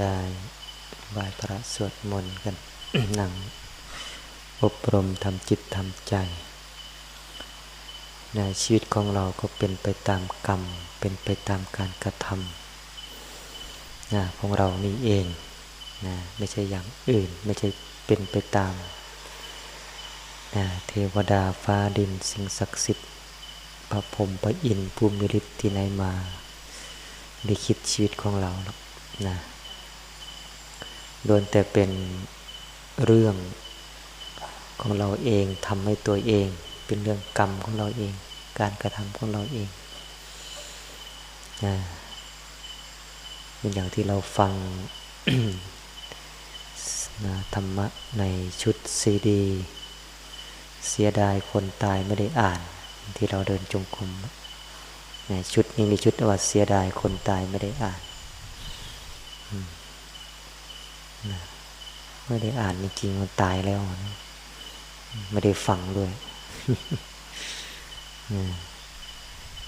ได้ไหว้พระสวดมนต์กันนั่งอบรมทำจิตทำใจในชีวิตของเราก็เป็นไปตามกรรม เป็นไปตามการกระทำนะของเรานี่เองนะไม่ใช่อย่างอื่นไม่ใช่เป็นไปตามนะเทวดาฟ้าดินสิ่งศักดิ์สิทธิ์พระพรหมพระอินทร์ภูมิฤทธิ์ที่ไหนมาได้คิดชีวิตของเราหรอกนะ ล้วนแต่เป็นเรื่องของเราเองทำให้ตัวเอง เป็นเรื่องกรรมของเราเอง การกระทำของเราเองนะเป็นอย่างที่เราฟังนะธรรมะในชุดซีดี เสียดายคนตายไม่ได้อ่าน ที่เราเดินจงกรมในชุดนี้มีชุดว่าเสียดายคนตายไม่ได้อ่าน ไม่ได้อ่านจริงมันตายแล้วนะไม่ได้ฟังด้วย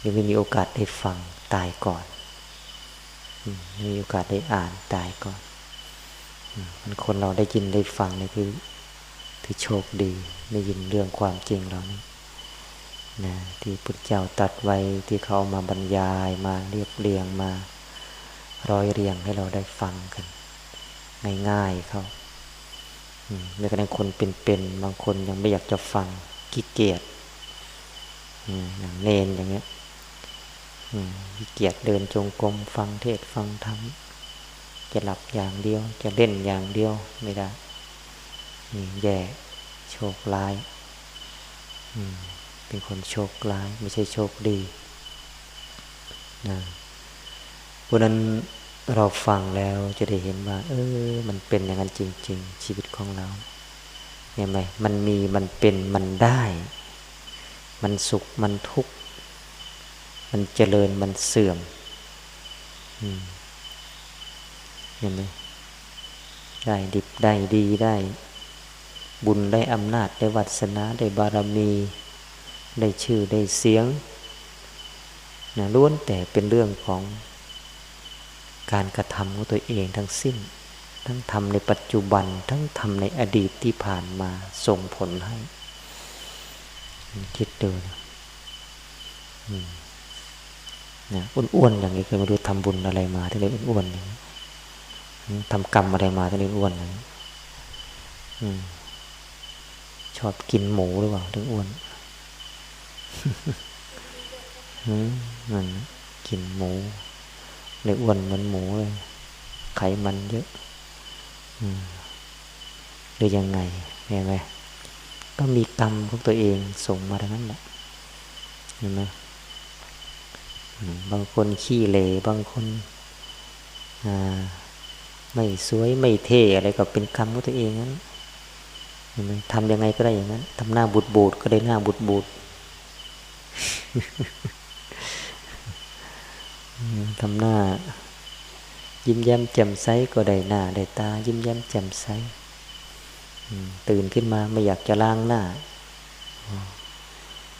ยังไม่มีโอกาสได้ฟังตายก่อนไม่มีโอกาสได้อ่านตายก่อนมันคนเราได้ยินได้ฟังนี่คือที่โชคดีได้ยินเรื่องความจริงเรานี่นะที่พุทธเจ้าตัดไว้ที่เขามาบรรยายมาเรียบเรียงมาร้อยเรียงให้เราได้ฟังกัน ง่ายๆเขาแม้กระทั่งคนเป็นๆบางคนยังไม่อยากจะฟังขี้เกียจอย่างเนนอย่างเงี้ยขี้เกียจเดินจงกรมฟังเทศฟังธรรมจะหลับอย่างเดียว จะเล่นอย่างเดียวไม่ได้แย่โชคร้ายเป็นคนโชคร้าย ไม่ใช่โชคดีนะเพราะนั้น เราฟังแล้วจะได้เห็นว่า เออ มันเป็นอย่างนั้นจริง ๆ ชีวิตของเรา เนี่ยไหมมันมีมันเป็นมันได้ มันสุขมันทุกข์มันเจริญมันเสื่อมเห็นไหมได้ดิบได้ดีได้ บุญได้อำนาจได้วัสนาได้บารมี ได้ชื่อได้เสียงนะล้วนแต่เป็นเรื่องของ การกระทำของตัวเองทั้งสิ้น ทั้งทำในปัจจุบันทั้งทำในอดีตที่ผ่านมาส่งผลให้ คิดดูนะนะอ้วนๆอย่างนี้เคยมาดูทำบุญอะไรมาที่เลยอ้วนๆอย่างนี้ทำกรรมอะไรมาที่เลยอ้วนอย่างนี้ชอบกินหมูหรือเปล่าถึงอ้วนนั่นกินหมู เลยอ้วนเหมือนหมูเลย ไขมันเยอะหรือยังไงเห็นไหมก็มีกรรมของตัวเองส่งมาทั้งนั้นแหละเห็นไหมบางคนขี้เหร่บางคนไม่สวยไม่เท่อะไรก็เป็นกรรมของตัวเองนั้นเห็นไหมทำยังไงก็ได้อย่างนั้นทำหน้าบูดบูดก็ได้หน้าบูดบูด ทำหน้า ยิ้มแย้มแจ่มใสก็ได้หน้าได้ตา ยิ้มแย้มแจ่มใสตื่นขึ้นมาไม่อยากจะล้างหน้า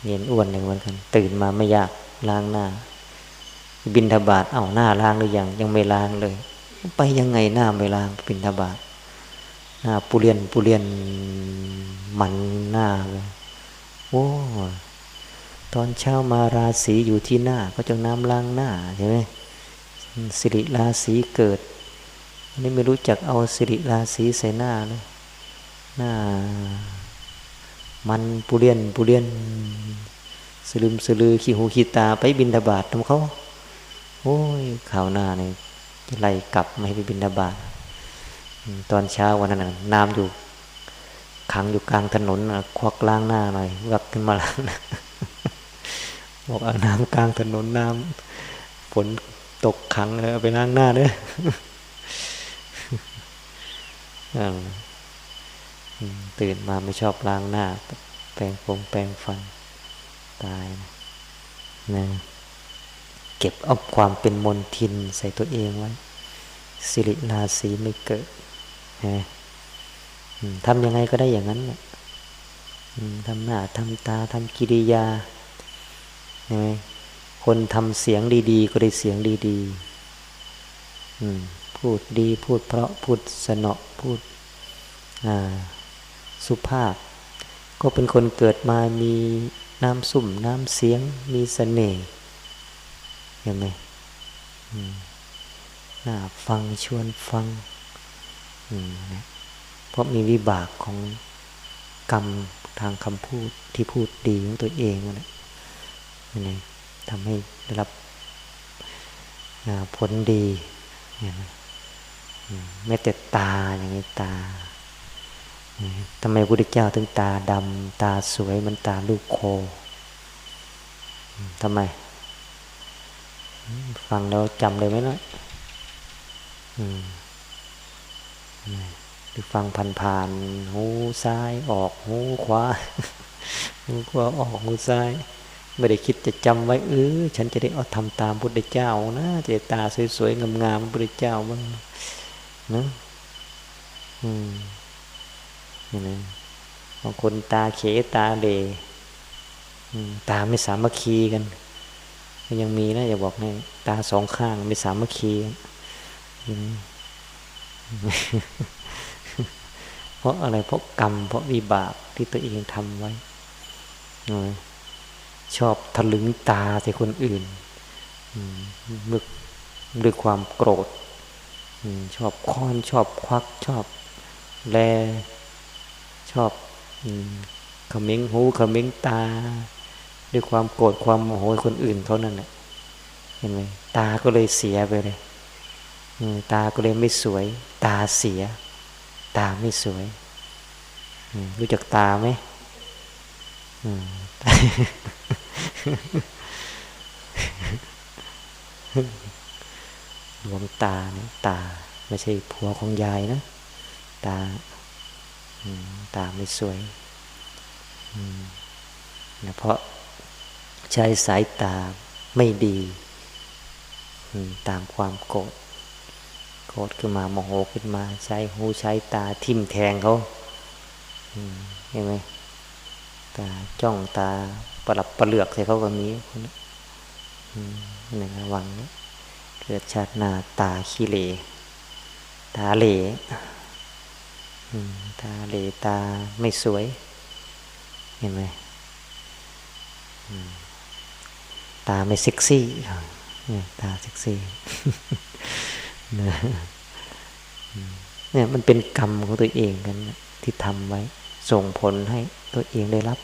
เนียนอ้วนเลยเหมือนกัน ตื่นมาไม่อยากล้างหน้า บินทบาทเอาหน้าล้างหรือยัง ยังไม่ล้างเลย ไปยังไงหน้าไม่ล้าง บินทบาทหน้าปุเรียนปุเรียนมันหน้าเลยโอ้ ตอนเช้ามาราศีอยู่ที่หน้า ก็จะน้ำล้างหน้าใช่ไหมสิริราศีเกิดอันนี้ไม่รู้จักเอาสิริราศีใส่หน้าเลยหน้า มันปุเรียนปุเรียนสลืมสลือขี้หูขี้ตาไปบินดาบาดทำเขาโอ้ยข่าวหน้าเนี่ยไล่กลับไมาให้ไปบินดาบาดตอนเช้าวันนั้นน้ำอยู่ขังอยู่กลางถนนควักล้างหน้าหน่อยวักขึ้นมาล้างน้า บอกเอาน้ำกลางถนนน้ำฝนตกขังเลยไปล้างหน้าเด้อตื่นมาไม่ชอบล้างหน้า แปรงผมแปรงฟัน ตายนะเก็บเอาความเป็นมนทินใส่ตัวเองไว้ สิริราศีไม่เกิดนะทำยังไงก็ได้อย่างนั้นแหละทำหน้าทำตาทำกิริยา คนทำเสียงดีๆ ก็ได้เสียงดีๆพูดดีพูดเพราะพูดสนอพูดสุภาพ ก็เป็นคนเกิดมามีน้ำสุ่มน้ำเสียง มีสเสน่ห์เห็นไหมน่าฟังชวนฟังเพราะมีวิบากของกรรมทางคำพูดที่พูดดีของตัวเองนะ นี่ทำให้ได้รับผลดีไม่แต่ตาอย่างนี้ตาทำไมพระพุทธเจ้าถึงตาดำตาสวยมันตาลูกโคทำไม ฟังแล้วจำเลยไหมล่ะหรือฟังผ่านๆหูซ้ายออกหูขวาหูขวาออกหูซ้าย ไม่ได้คิดจะจำไว้เออฉันจะได้เอาทำตามพุทธเจ้านะจตาสวยๆงามๆพุทธเจ้าบ้างนะอืมนี่นะบางคนตาเขตาเดตาไม่สามัคคีกันมันยังมีนะอย่าบอกให้ตาสองข้างไม่สามัคคีเพราะอะไรเพราะกรรมเพราะวิบากที่ตัวเองทำไว้ ชอบทะลึงตาใส่คนอื่นมึกด้วยความโกรธชอบค้อนชอบควักชอบแลชอบขมิ้งหูขมิ้งตา ด้วยความโกรธความโมโหคนอื่นเขานั่นแหละเห็นไหมตาก็เลยเสียไปเลยตาก็เลยไม่สวย ตาเสีย ตาไม่สวยรู้จักตาไหม ลวงตาเนี่ยตา ไม่ใช่ผัวของยายนะ ตาตาไม่สวยนะเพราะใช้สายตาไม่ดีตามความโกรธโกรธขึ้นมาโมโหขึ้นมา ใช้หูใช้ตาทิ่มแทงเขาเห็นไหมตาจ้องตา ประหลับประเลือกใส่เขาแบบนี้นี่ระวังเกิดชาติหน้าตาขี้เหร่ตาเหล่ตาเหลตาไม่สวย เห็นไหมตาไม่เซ็กซี่ตาเซ็กซี่เนี่ยมันเป็นกรรมของตัวเองกันที่ทำไว้ ส่งผลให้ตัวเองได้รับ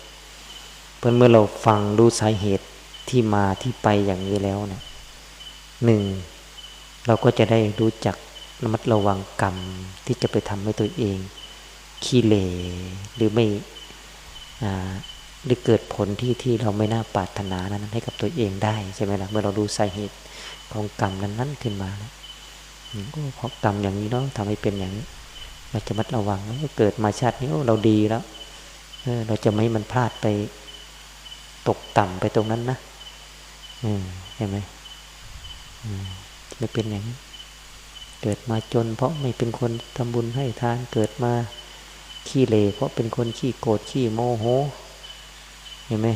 ราะเมื่อเราฟังรู้สาเหตุที่มาที่ไปอย่างนี้แล้วเนะหนึ่งเราก็จะได้รู้จักระมัดระวังกรรมที่จะไปทำให้ตัวเองขี้เลหรือไม่หรือเกิดผลที่ที่เราไม่น่าปรารถนานั้นให้กับตัวเองได้ใช่ไหมล่ะเมื่อเราดูสาเหตุของกรรมนั้นนั้นขึ้นมาแล้วเพราะกรรมอย่างนี้เนาะทำให้เป็นอย่างนี้เราจะมัดระวังว่าเกิดมาชาตินี้เราดีแล้วเราจะไม่มันพลาดไป ตกต่ำไปตรงนั้นนะเห็นไหมไม่เป็นอย่างนี้ เกิดมาจน เพราะไม่เป็นคนทำบุญให้ทานเกิดมาขี้เลเพราะเป็นคนขี้โกรธขี้โมโหเห็นไหม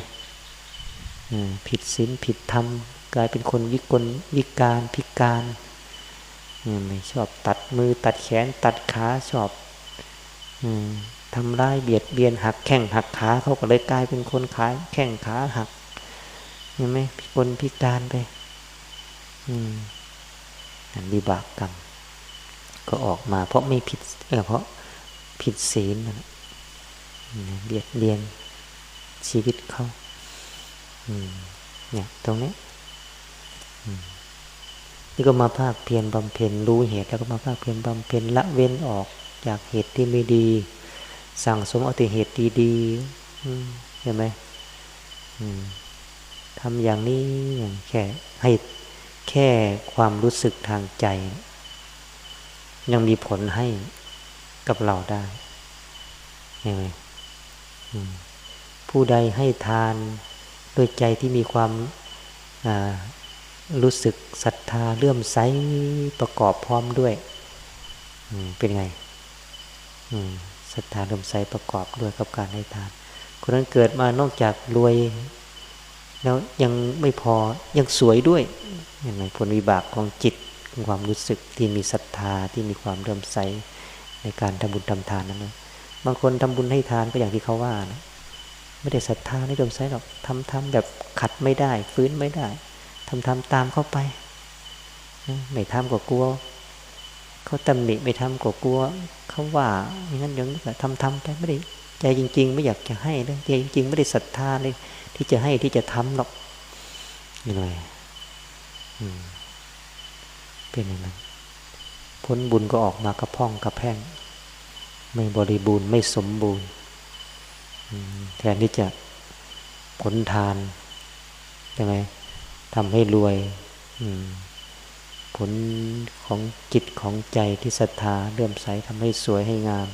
ผิดศีลผิดธรรมกลายเป็นคนวิกลวิการพิการไม่ชอบตัดมือตัดแขนตัดขาชอบ ทำร้ายเบียดเบียนหักแข้งหักขาเขาก็เลยกลายเป็นคนขาย แข้งขาหักเห็นไหมพิกลพิการไปอันวิบากกรรม ก็ออกมาเพราะไม่ผิดเออเพราะผิดศีลเบียดเบียนชีวิตเขาเนี่ยตรงนี้นี่ก็มาภาคเพียรบำเพ็ญรู้เหตุแล้วก็มาภาคเพียรบำเพ็ญละเว้นออกจากเหตุที่ไม่ดี สั่งสมเอาแต่เหตุดีๆเห็นไหมทำอย่างนี้อย่างแค่ให้แค่ความรู้สึกทางใจ ยังมีผลให้กับเราได้เห็นไหมผู้ใดให้ทานด้วยใจที่มีความรู้สึกศรัทธาเลื่อมใสประกอบพร้อมด้วยเป็นไง ศรัทธาเดิมใสประกอบด้วยกับการให้ทาน คนนั้นเกิดมานอกจากรวย แล้วยังไม่พอยังสวยด้วยเห็นไหมผลวิบากของจิตความรู้สึกที่มีศรัทธาที่มีความเริ่มใสในการทำบุญทำทานนั้นนะบางคนทำบุญให้ทานก็อย่างที่เขาว่านะไม่ได้ศรัทธาไม่เริ่มใสหรอกทำทำแบบขัดไม่ได้ ฟื้นไม่ได้ทำทำตามเข้าไปไม่ทำก็กลัวเขาตำหนิไม่ทำก็กลัว เขาว่าอย่างนั้นอย่างนี้ก็ทำทำไปไม่ได้ใจจริง ๆ ไม่อยากจะให้เลยใจจริง ๆ ไม่ได้ศรัทธาเลยที่จะให้ที่จะทำหรอกยังไงเป็นอย่างนั้นพ้นบุญก็ออกมากระพ่องกระแพงไม่บริบูรณ์ไม่สมบูรณ์แทนที่จะผลทานใช่ไหมทำให้รวย ผลของจิตของใจที่ศรัทธาเลื่อมใสทำให้สวยให้งาม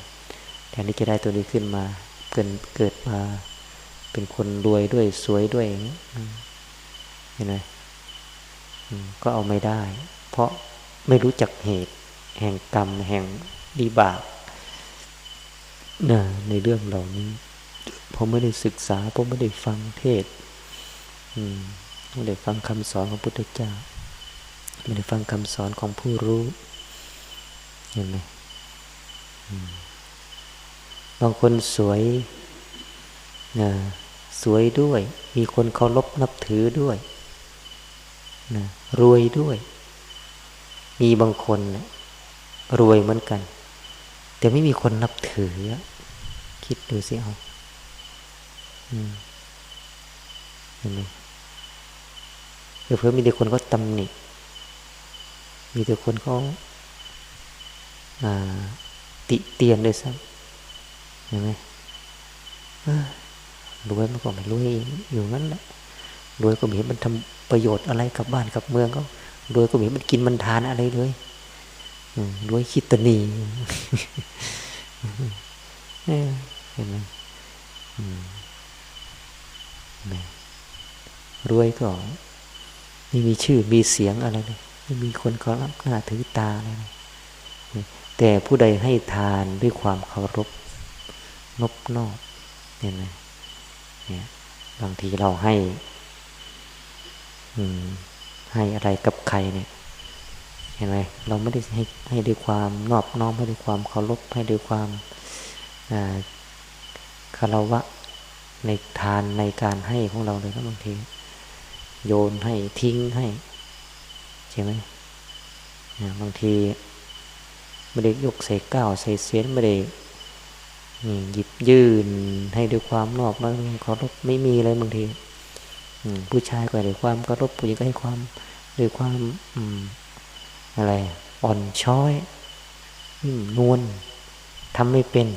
แทนที่จะได้ตัวนี้ขึ้นมา เกิดเกิดมาเป็นคนรวยด้วยสวยด้วยองเห็นไหมก็เอาไม่ได้ เพราะไม่รู้จักเหตุ แห่งกรรมแห่งดีบากนะในเรื่องเหล่านี้ผมไม่ได้ศึกษาผมไม่ได้ฟังเทศไม่ได้ฟังคำสอนของพุทธเจ้า ไม่ได้ฟังคำสอนของผู้รู้ เห็นไหมบางคนสวยนะสวยด้วย มีคนเคารพนับถือด้วยนะรวยด้วย มีบางคนนะรวยเหมือนกัน แต่ไม่มีคนนับถือ คิดดูสิเอาเห็นไหมเพื่อมีแต่คนก็ตำหนิ มีแต่คนเขาติเตียนด้วยซ้ำเห็นไหมรวยมันก็ไม่รวยอยู่งั้นแหละรวยก็มีมันทำประโยชน์อะไรกับบ้านกับเมืองก็รวยก็มีมันกินมันทานอะไรเลยรวยคิดตนีเห็นไหมรวยก็ไม่มีชื่อมีเสียงอะไรเลย ไม่มีคนเคารพหน้าถือตาอะไรเลยแต่ผู้ใดให้ทานด้วยความเคารพนบนอบเนี่ยนะเนี่ยบางทีเราให้ อืม ให้อะไรกับใครเนี่ย เห็นไหมเราไม่ได้ให้ให้ด้วยความนอบน้อมให้ด้วยความเคารพให้ด้วยความคารวะในทานในการให้ของเราเลยนะบางที โยนให้ทิ้งให้ ใช่ไหมบางทีไม่ได้ยกใส่ก้าวใส่เสียนไม่ได้หยิบยื่นให้ด้วยความนอบน้อมเคารพไม่มีเลยบางทีผู้ชายก็ด้วยความเคารพผู้หญิงก็ให้ความด้วยความอะไรอ่อนช้อยนวลทำไม่เป็น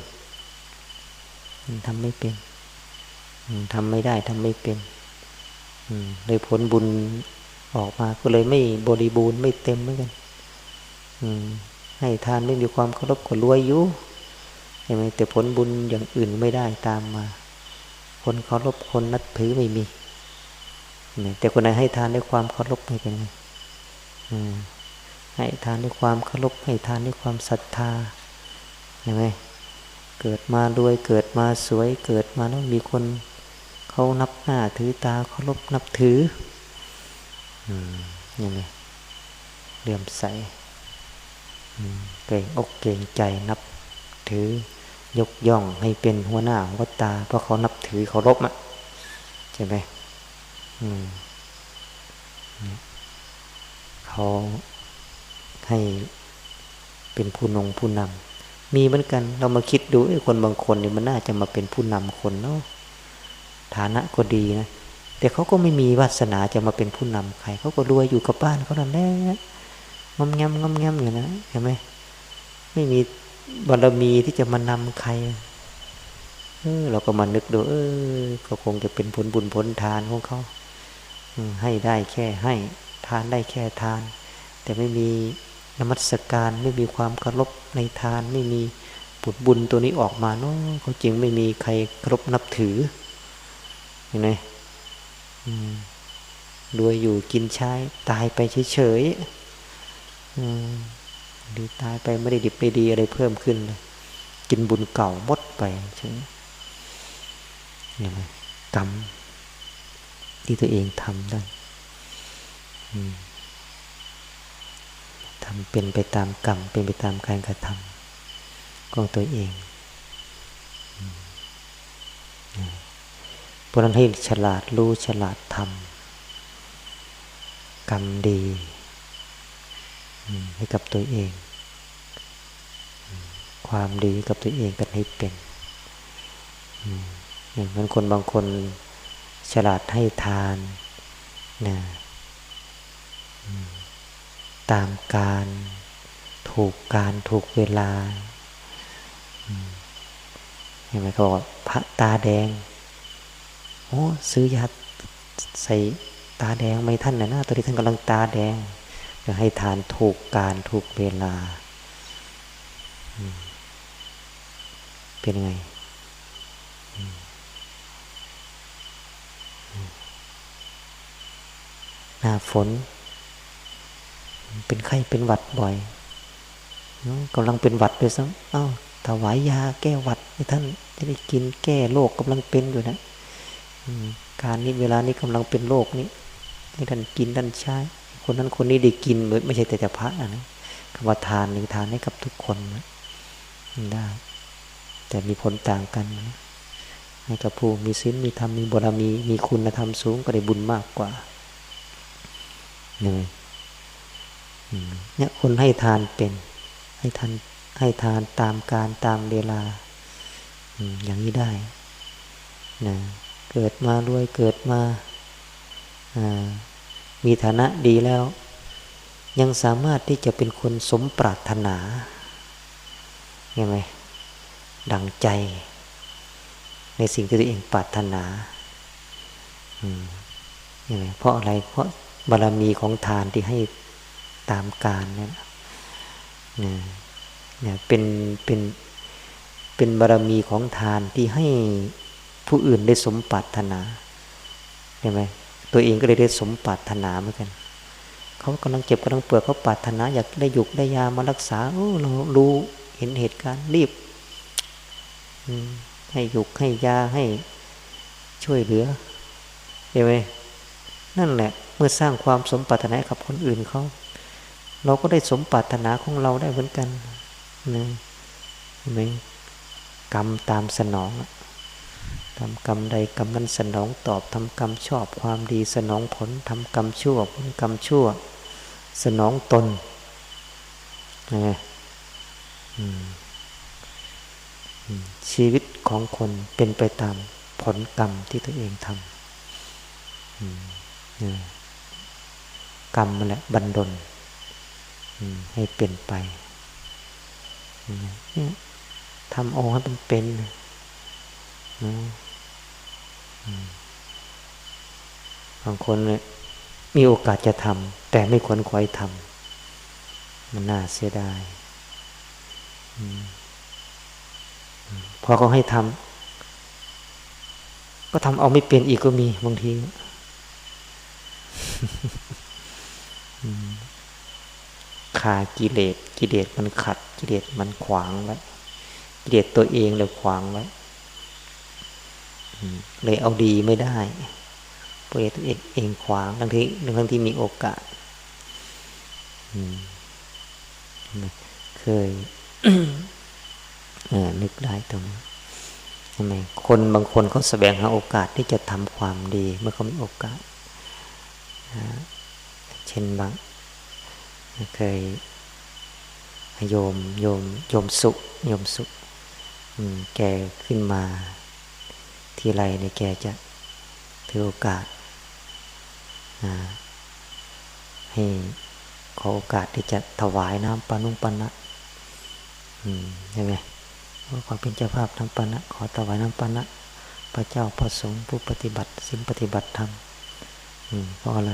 ทำไม่เป็นทำไม่ได้ทำไม่เป็นเลยผลบุญ ออกมาก็เลยไม่บริบูรณ์ไม่เต็มเหมือนกันให้ทานไม่มีความเคารพก็รวยอยู่ใช่ไหมแต่ผลบุญอย่างอื่นไม่ได้ตามมา คนเคารพคนนับถือไม่มีแต่คนไหนให้ทานด้วยความเคารพไม่เป็นไงให้ทานด้วยความเคารพให้ทานด้วยความศรัทธาใช่ไหมเกิดมารวยเกิดมาสวยเกิดมาแล้วมีคนเขานับหน้าถือตาเคารพนับถือ อืมยังไงเลื่อมใสเกรงอกเกรงใจนับถือยกย่องให้เป็นหัวหน้าหัวตา เพราะเขานับถือเคารพอะใช่ไหมเขาให้เป็นผู้นงผู้นำมีเหมือนกัน เรามาคิดดูไอคนบางคนเนี่ยมันน่าจะมาเป็นผู้นำคนเนาะฐานะก็ดีนะ แต่เขาก็ไม่มีวาสนาจะมาเป็นผู้นำใครเขาก็รวยอยู่กับบ้านเขานั่นแหละงมงำงมงำอยู่นะเห็นไหมไม่มีบารมีที่จะมานำใครเออเราก็มานึกดู เออก็คงจะเป็นผลบุญผลทานของเขาให้ได้แค่ให้ทานได้แค่ทาน แต่ไม่มีนมัสการไม่มีความเคารพในทาน ไม่มีบุญบุญตัวนี้ออกมาเนาะเขาจริงไม่มีใครเคารพนับถือเห็นไหม รวยอยู่กินใช้ ตายไปเฉยๆดีตายไปไม่ได้ดิบไม่ดีอะไรเพิ่มขึ้นเลยกินบุญเก่าหมดไปใช่ไหมเนี่ยไหมกรรมที่ตัวเองทำได้ทำเป็นไปตามกรรมเป็นไปตามการกระทำของตัวเอง เพราะนั้นให้ฉลาดรู้ฉลาดทำกรรมดีให้กับตัวเอง ความดีกับตัวเองกันให้เป็นอย่างนั้นคนบางคนฉลาดให้ทานนะตามการถูกการถูกเวลาเห็นไหมเขาบอกพระตาแดง โอ้ซื้อยาใส่ตาแดงไม่ท่านนะนะตอนที่ท่านกำลังตาแดงจะให้ทานถูกการถูกเวลา เป็นไงหน้าฝน เป็นไข้เป็นหวัดบ่อยกำลังเป็นหวัดด้วยซ้ำอ้าวถวายยาแก้หวัดให้ท่านจะได้กินแก้โรคกำลังเป็นอยู่นะ การนี้เวลานี้กำลังเป็นโรคนี้ให้ท่านกินท่านใช้คนนั้นคนนี้ได้กินไม่ใช่แต่แต่พระนะคำว่าทานหนึ่งทานให้กับทุกคนนะได้ แต่มีผลต่างกันนะให้กับผู้มีศีลมีธรรมมีบารมี มีคุณธรรมสูงก็ได้บุญมากกว่าเนี่ยเนี่ยคนให้ทานเป็น ให้ทานให้ทานตามการตามเวลา อย่างนี้ได้นะ เกิดมารวยเกิดมามีฐานะดีแล้ว ยังสามารถที่จะเป็นคนสมปรารถนาเห็นไหมดังใจ ในสิ่งที่ตัวเองปรารถนาเห็นไหมเพราะอะไรเพราะบารรมีของทานที่ให้ตามการเนี่ยเนี่ยเป็นเป็นเป็นบารรมีของทานที่ให้ ผู้อื่นได้สมปรารถนาเห็นไหมตัวเองก็เลยได้สมปรารถนาเหมือนกันเขากำลังเจ็บกำลังเปวดเขาปรารถนา อยากได้หยุกได้ยามารักษาโอ้เรารู้เห็นเหตุการณ์รีบให้หยุกให้ยาให้ช่วยเหลือเห็นไหมนั่นแหละเมื่อสร้างความสมปรารถนากับคนอื่นเขาเราก็ได้สมปรารถนาของเราได้เหมือนกันนะเห็นไหมกรรมตามสนอง ทำกรรมใดกรรมนั้นสนองตอบทำกรรมชอบความดีสนองผลทำกรรมชั่วผลกรรมชั่ว สนองตนนะชีวิตของคนเป็นไปตามผลกรรมที่ตัวเองทำกรรมมันแหละบันดลให้เป็นไปทำโอให้มันเป็น บางคนมีโอกาสจะทำแต่ไม่ควรคอยทำมันน่าเสียดายพอเขาให้ทำก็ทำเอาไม่เป็นอีกก็มีบางทีขากิเลสกิเลสมันขัด กิเลสมันขวางไว้กิเลสตัวเองเลยขวางไว้ เลยเอาดีไม่ได้เพราะตัวเองเองขวางทั้งที่ทั้งที่มีโอกาสเคยนึกได้ตรงนี้ทำไมคนบางคนเขาแสวงหาโอกาสที่จะทำความดี เมื่อเขามีโอกาสเช่นบางเคยโยมโยมโยมสุโยมสุแกขึ้นมา ทีไรเนี่ยแกจะถือโอกาสให้ขอโอกาสที่จะถวายน้ำปานุ่งปานะใช่ไหมว่าความเป็นเจ้าภาพน้ำปานะ ขอถวายน้ำปานะ พระเจ้าพระสงฆ์ผู้ปฏิบัติสิ่งปฏิบัติธรรมเพราะอะไร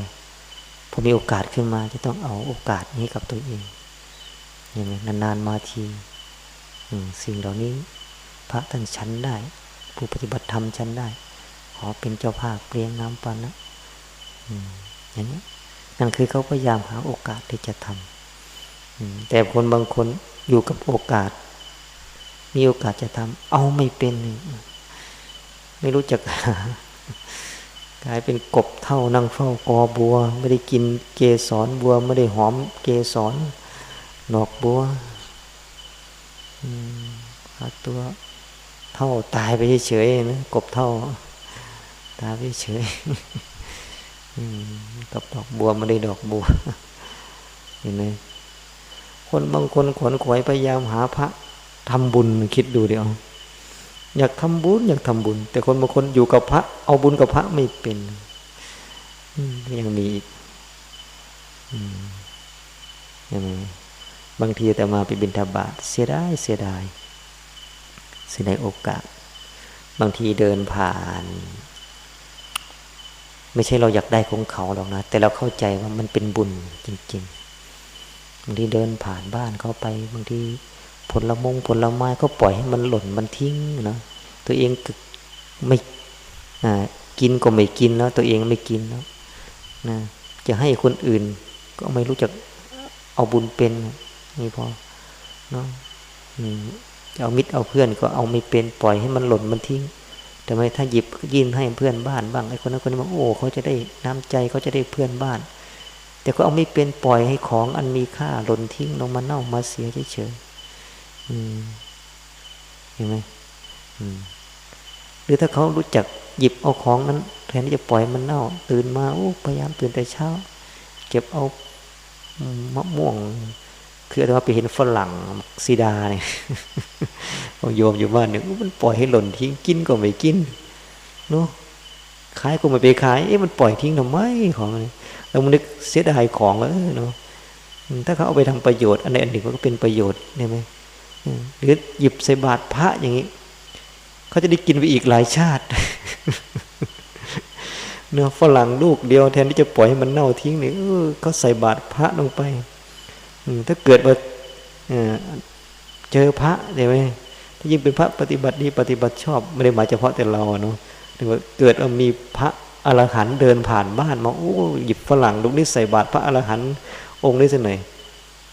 พอมีโอกาสขึ้นมาจะต้องเอาโอกาสนี้กับตัวเองอย่างนี้นานๆมาทีสิ่งเหล่านี้พระท่านชั้นได้ ผู้ปฏิบัติธรรมฉันได้ ขอเป็นเจ้าภาพเลี้ยงน้ำปานะอย่างนี้นั่นคือเขาพยายามหาโอกาสที่จะทอืมแต่คนบางคนอยู่กับโอกาส มีโอกาสจะทำเอาไม่เป็น ไม่รู้จักหากลายเป็นกบเท่านั่งเฝ้ากอบัว ไม่ได้กินเกสรบัว ไม่ได้หอมเกสรดอกบัวอืมหาตัว เท่าตายไปเฉยๆนะกบเท่า ตายไปเฉยกับดอกบัวไม่ได้ดอกบัวเห็นไหมคนบางคนขวนขวายพยายามหาพระทำบุญคิดดูเดี๋ยวอยากทำบุญอยากทำบุญ แต่คนบางคนอยู่กับพระ เอาบุญกับพระไม่เป็นยังมีอีกอยังไงบางทีแต่มาไปบิณฑบาตเสียดายเสียดาย สียดายโอกาส บางทีเดินผ่าน ไม่ใช่เราอยากได้ของเขาหรอกนะ แต่เราเข้าใจว่ามันเป็นบุญจริง ๆ บางทีเดินผ่านบ้านเขาไป บางทีผลละมงผลละไม้ก็ปล่อยให้มันหล่นมันทิ้งนะตัวเองไม่กินก็ไม่กินแล้ว ตัวเองไม่กินแล้วนะจะให้คนอื่น ก็ไม่รู้จักเอาบุญเป็นนี่พอเนาะ จะเอามิตรเอาเพื่อนก็เอาไม่เป็นปล่อยให้มันหล่นมันทิ้งแต่ไม่ถ้าหยิบยื่นให้เพื่อนบ้านบ้างไอ้คนนั้นคนนี้บอกโอ้เขาจะได้น้ำใจเขาจะได้เพื่อนบ้าน แต่ก็เอาไม่เป็นปล่อยให้ของอันมีค่าหล่นทิ้งลงมาเน่ามาเสียเฉยๆอืมเห็นไหมอืมหรือถ้าเขารู้จักหยิบเอาของนั้นแทนที่จะปล่อยมันเน่า ตื่นมาโอ้พยายามตื่นแต่เช้า เก็บเอามะม่วง คืออาตมาไปเห็นฝรั่งซีดาเนี่ยโยมอยู่บ้านเนี่ยมันปล่อยให้หล่นทิ้งกินก็ไม่กินเนาะขายก็ไม่ไปขายเอ๊ะมันปล่อยทิ้งทำไมของเรามันนึกเสียดายของเออเนาะถ้าเขาเอาไปทำประโยชน์อันใดอันหนึ่งมันก็เป็นประโยชน์ได้ไหมหรือหยิบใส่บาตรพระอย่างนี้เขาจะได้กินไปอีกหลายชาติเนื้อฝรั่งลูกเดียวแทนที่จะปล่อยให้มันเน่าทิ้งเนี่ยเขาใส่บาตรพระลงไป ถ้าเกิดว่าเจอพระเดี๋ยวไหมถ้ายิ่งเป็นพระปฏิบัติดีปฏิบัติชอบ ไม่ได้หมายเฉพาะแต่เราอะเนาะถึงว่าเกิดว่ามีพระอรหันต์เดินผ่านบ้านมาโอ้หยิบฝรั่งลูกนี้ใส่บาตรพระอรหันต์องค์นี้สักหน่อย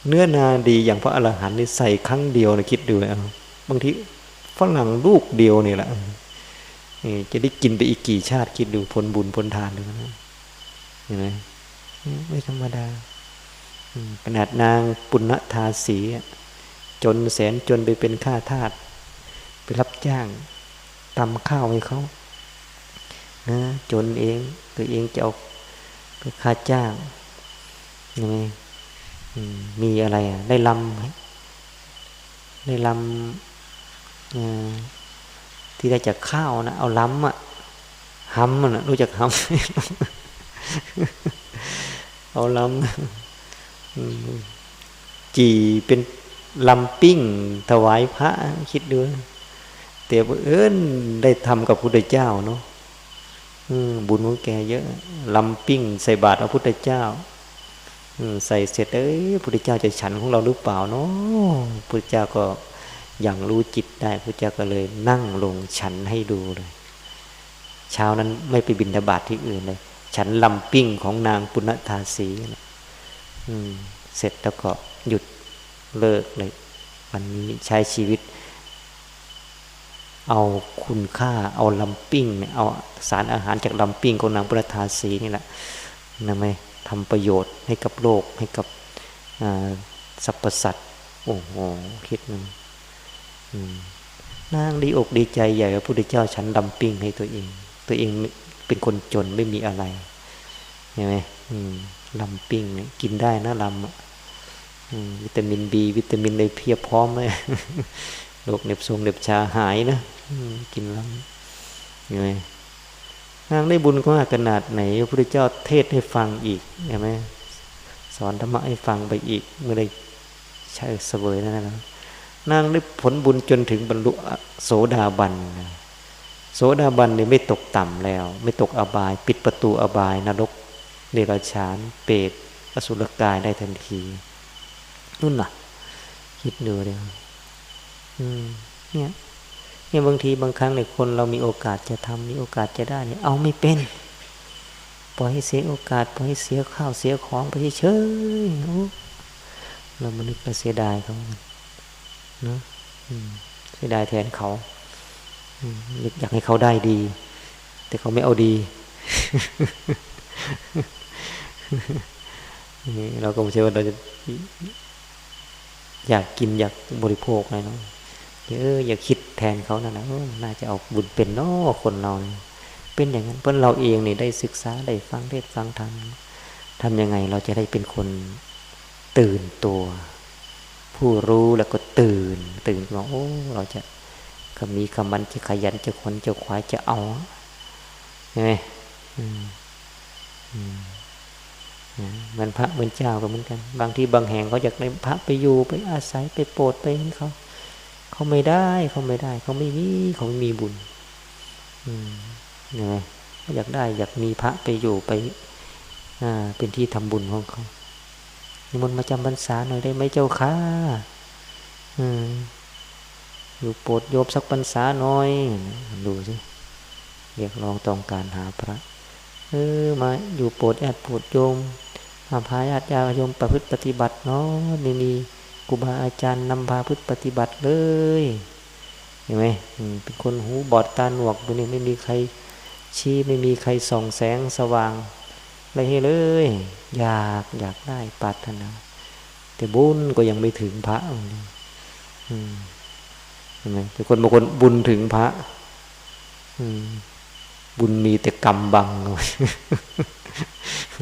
เนื้อนาดีอย่างพระอรหันต์นี่ใส่ครั้งเดียวนะคิดดูเอาบางทีฝรั่งลูกเดียวนี่แหละนี่จะได้กินไปอีกกี่ชาติคิดดูผลบุญผลทานดูนะเห็นไหมไม่ธรรมดา ขนาดนางปุณณทาสีจนแสนจนไปเป็นข้าทาสไปรับจ้างตำข้าวให้เขานะจนเองตัวเองจะเอาไปค่าจ้างเห็นไหมอืมมีอะไรอะ ได้ลำได้ลำที่ได้จากข้าวนะเอาล้ำอะหำมันนะรู้จักหำเอาล้ำ จีเป็นลำปิ้งถวายพระคิดดูแต่เอิญได้ทำกับพุทธเจ้าเนาะบุญของแกเยอะลำปิ้ง ใส่บาตรพระพุทธเจ้าใส่เสร็จเอ้ยพุทธเจ้าจะฉันของเราหรือเปล่าเนาะพุทธเจ้าก็อย่างรู้จิตได้พระเจ้าก็เลยนั่งลงฉันให้ดูเลยเช้านั้นไม่ไปบินทบาทที่อื่นเลย ฉันลำปิ้งของนางปุณณทาสีนะ เสร็จแล้วก็หยุดเลิกเลย วันนี้ใช้ชีวิต เอาคุณค่า เอาลำปิ้งเนี่ยเอาสารอาหารจากลำปิ้งของนางปุณณทาสีนี่แหละนะไหมทำประโยชน์ให้กับโลกให้กับสรรพสัตว์โอ้โหคิดนึ่งนางดีอกดีใจใหญ่พระพุทธเจ้าฉันลำปิ้งให้ตัวเอง ตัวเองเป็นคนจนไม่มีอะไรเห็นไหม ลำปิ้งกินได้นะลำวิตามินบีวิตามินเลยเพียบพร้อมเลยโรคเน็บทรงเน็บชาหายนะกินลำเห็นไหมนางได้บุญก็ขนาดไหนพระพุทธเจ้าเทศให้ฟังอีกเห็นไหมสอนธรรมะให้ฟังไปอีกเมื่อได้ใช้เสวยนั่นนะนางได้ผลบุญจนถึงบรรลุโสดาบันโสดาบันนี่ไม่ตกต่ำแล้ว ไม่ตกอบาย ปิดประตูอบายนรก เดรัจฉาน เปรตอสุรกายได้ทันทีนู่นน่ะ คิดดูเดียวเนี่ยเนี่ยบางทีบางครั้งในคนเรามีโอกาสจะทำมีโอกาสจะได้เนี่ยเอาไม่เป็น ปล่อยให้เสียโอกาส ปล่อยให้เสียข้าวเสียของไปเฉยเรามานึกแล้วเสียดายเขาเนาะเสียดายแทนเขาอยากให้เขาได้ดี แต่เขาไม่เอาดี เราก็ไม่ใช่ว่าเราจะอยากกินอยากบริโภคอะไรเนาะเอออย่าคิดแทนเขานะนะน่าจะเอาบุญเป็นนาะคนเรา เป็นอย่างนั้นเพราะเราเองเนี่ได้ศึกษาได้ฟังเทศฟังธรรมทำยังไงเราจะได้เป็นคนตื่นตัว ผู้รู้แล้วก็ตื่น ตื่นว่าโอ้เราจะก็มีคำมันจะขยันจะขนจะขวายจะเอาใช่ไหมอืมอืม มือนพระเหมือนเจ้าก็เหมือนกัน บางที่บางแห่งเขาอยากได้พระไปอยู่ไปอาศัยไปโปรดไปนี่เขาเขาไม่ได้เขาไม่ได้เขาไม่มีเขาไม่มีบุญอืมเห็นไหมเขาอยากได้อยากมีพระไปอยู่ไปอ่าเป็นที่ทำบุญของเขานิมนต์มาจำพรรษาหน่อยได้ไหมเจ้าค่ะอืมอยู่โปรดโยบสักพรรษาหน่อยดูสิเรียกร้องต้องการหาพระเออมาอยู่โปรดญาติโปรดโยม พาญาติญาติโยมประพฤติปฏิบัติเนาะนี่มีครูบาอาจารย์นำพาพฤติปฏิบัติเลยเห็นไหมเป็นคนหูบอดตาหนวกดูนี่ไม่มีใครชี้ไม่มีใครส่องแสงสว่างอะไรให้เลย อยากอยากได้ปรารถนา แต่บุญก็ยังไม่ถึงพระอืมเห็นไหมแต่คนบางคนบุญถึงพระ อืม บุญมีแต่กรรมบัง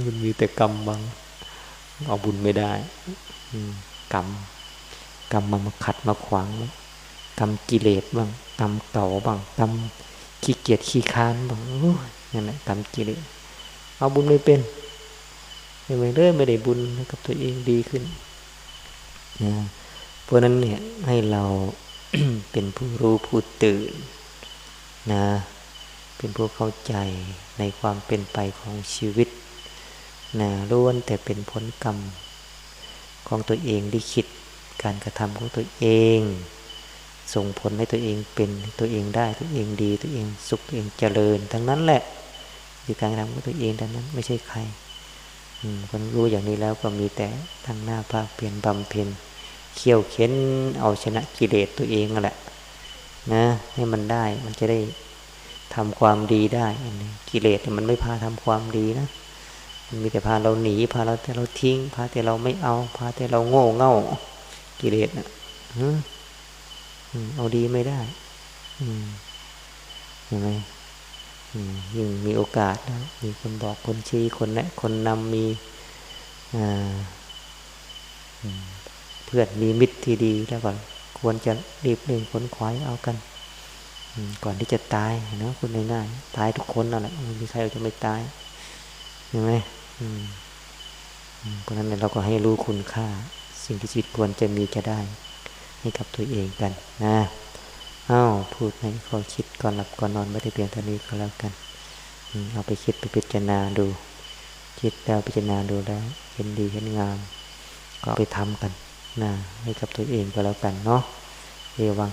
บุญมีแต่กรรมบัง เอาบุญไม่ได้กรรมกรรมมันมาขัดมาขวางกรรมกิเลสบ้างกรรมเก่าบ้างกรรมขี้เกียจขี้ค้านบ้างนั่นแหละกรรมกิเลสเอาบุญไม่เป็นไม่เรื่อยไม่ได้บุญกับตัวเองดีขึ้นนะเพราะนั้นเนี่ยให้เราเป็นผู้รู้ผู้ตื่นนะ เป็นผู้เข้าใจในความเป็นไปของชีวิตนะล้วนแต่เป็นผลกรรม ของตัวเองที่คิดการกระทำของตัวเอง ส่งผลให้ตัวเองเป็นตัวเองได้ตัวเองดี ตัวเองสุขตัวเองเจริญ ทั้งนั้นแหละคือการกระทำของตัวเองทั้งนั้นไม่ใช่ใครคนรู้อย่างนี้แล้วก็มีแต่ทั้งหน้าภาคเปลี่ยนบำเพ็ญเขี่ยวเข็นเอาชนะกิเลสตัวเองนั่นแหละนะให้มันได้มันจะได้ ทำความดีได้ กิเลสมันไม่พาทำความดีนะมันมีแต่พาเราหนีพาเราแต่เราทิ้ง พาแต่เราไม่เอา พาแต่เราโง่เง่า กิเลสนะเอาดีไม่ได้เห็นไหมยิ่งมีโอกาสนะมีคนบอกคนชี้คนแนะ คนนำมีเพื่อนมีมิตรที่ดีแล้วก็ควรจะรีบเร่งคนคว้าเอากัน ก่อนที่จะตายนะคุณง่ายๆตายทุกคนนั่นแหละไม่มีใครจะไม่ตายเห็นไหมเพราะนั้นเราก็ให้รู้คุณค่า สิ่งที่ชีวิตควรจะมีจะได้ ให้กับตัวเองกันนะอ้าวพูดให้เขาคิดก่อนหลับก่อนนอนไม่ได้เพียงเท่านี้ก็แล้วกันเอาไปคิดไปพิจารณาดู คิดแล้วพิจารณาดูแล้ว เห็นดีเห็นงาม ก็ไปทำกันนะให้กับตัวเองก็แล้วกันเนาะเอวัง